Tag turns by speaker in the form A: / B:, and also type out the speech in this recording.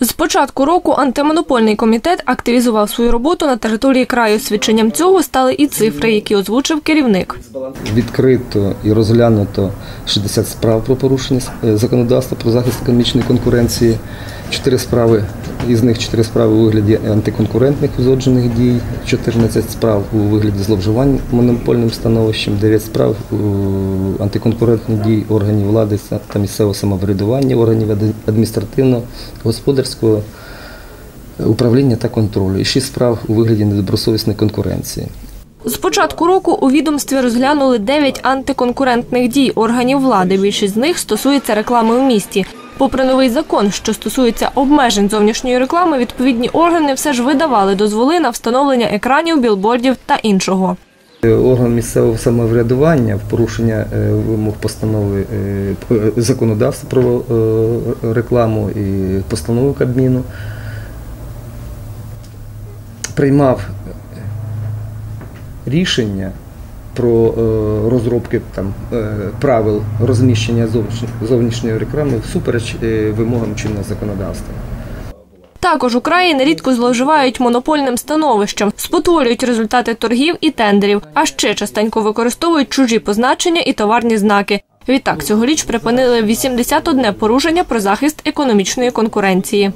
A: З початку року антимонопольний комітет активізував свою роботу на території краю. Свідченням цього стали і цифри, які озвучив керівник.
B: Відкрито і розглянуто 60 справ про порушення е, законодавства про захист економічної конкуренції. Чотири справи, із них 4 справи у вигляді антиконкурентних узгоджених дій, 14 справ у вигляді зловживань монопольним становищем, 9 справ у антиконкурентних дій органів влади та місцевого самоврядування, органів адміністративного, господарського управління та контролю. І 6 справ у вигляді недобросовісної конкуренції.
A: З початку року у відомстві розглянули 9 антиконкурентних дій органів влади. Більшість з них стосується реклами у місті. Попри новий закон, що стосується обмежень зовнішньої реклами, відповідні органи все ж видавали дозволи на встановлення екранів, білбордів та іншого.
B: Е, Орган місцевого самоврядування в порушення е, вимог постанови е, законодавства про рекламу і постанови Кабміну приймав рішення про е, розробки там, е, правил розміщення зовнішньої- реклами всупереч е, вимогам чинного законодавства.
A: Також у краї нерідко зловживають монопольним становищем, спотворюють результати торгів і тендерів, а ще частенько використовують чужі позначення і товарні знаки. Відтак цьогоріч припинили 81 порушення про захист економічної конкуренції.